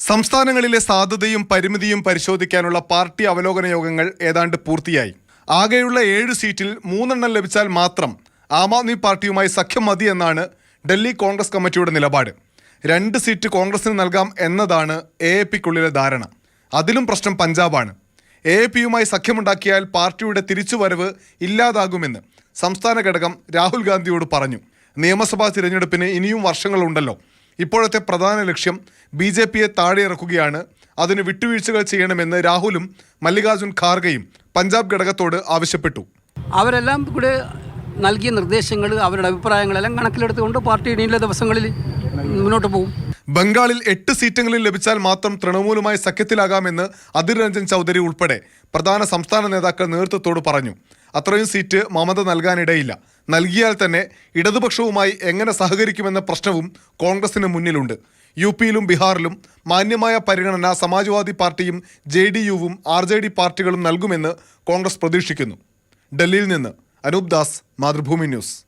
സംസ്ഥാനങ്ങളിലെ സാധ്യതയും പരിമിതിയും പരിശോധിക്കാനുള്ള പാർട്ടി അവലോകന യോഗങ്ങൾ ഏതാണ്ട് പൂർത്തിയായി. ആകെയുള്ള ഏഴ് സീറ്റിൽ മൂന്നെണ്ണം ലഭിച്ചാൽ മാത്രം ആം ആദ്മി പാർട്ടിയുമായി സഖ്യം മതി എന്നാണ് ഡൽഹി കോൺഗ്രസ് കമ്മിറ്റിയുടെ നിലപാട്. രണ്ട് സീറ്റ് കോൺഗ്രസിന് നൽകാം എന്നതാണ് എ എ പിക്കുള്ളിലെ ധാരണ. അതിലും പ്രശ്നം പഞ്ചാബാണ്. എ എ പിയുമായി സഖ്യമുണ്ടാക്കിയാൽ പാർട്ടിയുടെ തിരിച്ചുവരവ് ഇല്ലാതാകുമെന്ന് സംസ്ഥാന ഘടകം രാഹുൽ ഗാന്ധിയോട് പറഞ്ഞു. നിയമസഭാ തിരഞ്ഞെടുപ്പിന് ഇനിയും വർഷങ്ങളുണ്ടല്ലോ. ഇപ്പോഴത്തെ പ്രധാന ലക്ഷ്യം ബി ജെ പിയെ താഴെ ഇറക്കുകയാണ് അതിന് വിട്ടുവീഴ്ചകൾ ചെയ്യണമെന്ന് രാഹുലും മല്ലികാർജുൻ ഖാർഗെയും പഞ്ചാബ് ഘടകത്തോട് ആവശ്യപ്പെട്ടു. അവരെല്ലാം കൂടെ നൽകിയ നിർദ്ദേശങ്ങൾ അവരുടെ അഭിപ്രായങ്ങളെല്ലാം കണക്കിലെടുത്തുകൊണ്ട് പാർട്ടി ഇനിയുള്ള ദിവസങ്ങളിൽ മുന്നോട്ട് പോകും. ബംഗാളിൽ എട്ട് സീറ്റുകളിൽ ലഭിച്ചാൽ മാത്രം തൃണമൂലുമായി സഖ്യത്തിലാകാമെന്ന് അധിർ രഞ്ജൻ ചൗധരി ഉൾപ്പെടെ പ്രധാന സംസ്ഥാന നേതാക്കൾ നേതൃത്വത്തോട് പറഞ്ഞു. അത്രയും സീറ്റ് മമത നൽകാനിടയില്ല. നൽകിയാൽ തന്നെ ഇടതുപക്ഷവുമായി എങ്ങനെ സഹകരിക്കുമെന്ന പ്രശ്നവും കോൺഗ്രസിന് മുന്നിലുണ്ട്. യു പിയിലും ബീഹാറിലും മാന്യമായ പരിഗണന സമാജ്വാദി പാർട്ടിയും ജെ ഡി യുവും ആർ ജെ ഡി പാർട്ടികളും നൽകുമെന്ന് കോൺഗ്രസ് പ്രതീക്ഷിക്കുന്നു. ഡൽഹിയിൽ നിന്ന് അനൂപ് ദാസ് മാതൃഭൂമി ന്യൂസ്.